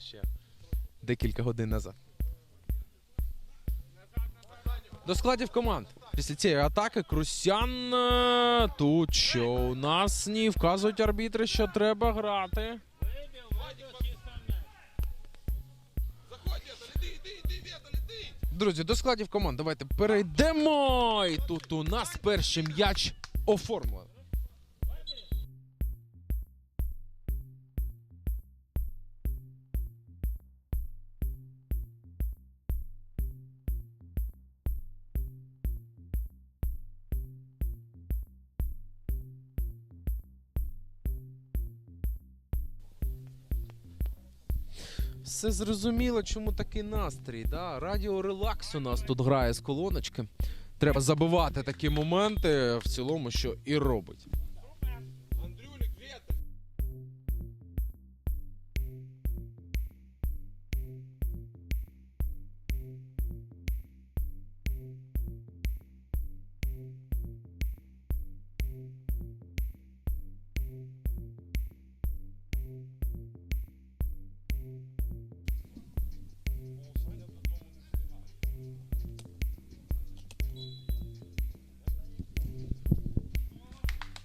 ще декілька годин назад. До складів команд. Після цієї атаки Крусян. е, Тут що у нас ні, вказують арбітри, що треба грати. Друзі, до складів команд давайте перейдемо. І тут у нас перший м'яч оформлено. Все зрозуміло, чому такий настрій. Да? Радіо релакс у нас тут грає з колоночки. Треба забивати такі моменти в цілому, що і робить.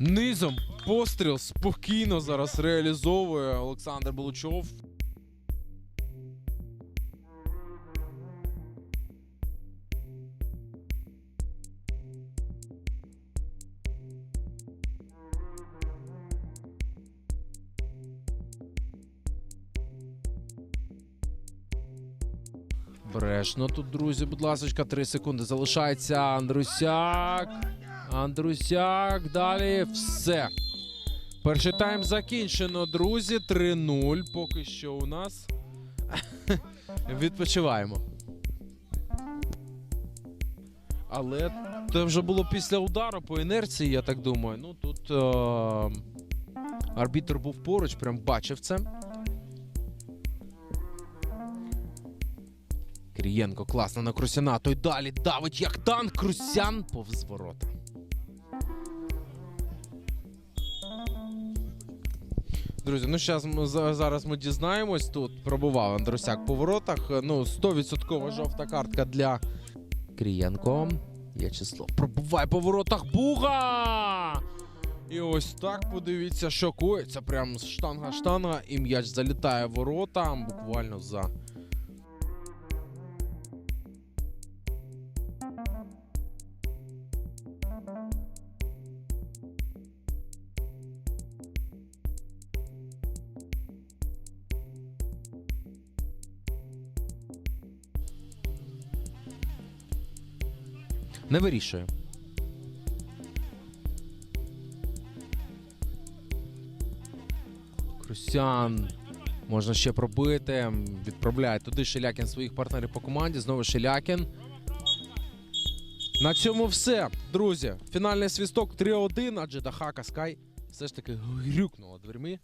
Низом постріл спокійно зараз реалізовує Олександр Булучов. Брешно тут, друзі, будь ласка, 3 секунди залишається. Андрусяк. Андрусяк. Далі все. Перший тайм закінчено, друзі. 3-0. Поки що у нас. Відпочиваємо. Але це вже було після удару по інерції, я так думаю. Ну тут е- арбітр був поруч, прям бачив це. Крієнко класно на Крусяна. Той далі давить як танк. Крусян повз ворота. Друзі, ну зараз ми, зараз ми дізнаємось. Тут пробував Андрусяк по воротах. Ну, 100% жовта картка для Крієнко. В'ячеслав пробуває по воротах Буга! І ось так подивіться, що коїться. Прям штанга-штанга. І м'яч залітає в ворота буквально за Не вирішує. Крусян. Можна ще пробити. Відправляє туди Шелякін своїх партнерів по команді. Знову Шелякін. На цьому все, друзі. Фінальний свісток 3-1, адже Дахака Скай все ж таки грюкнула дверми.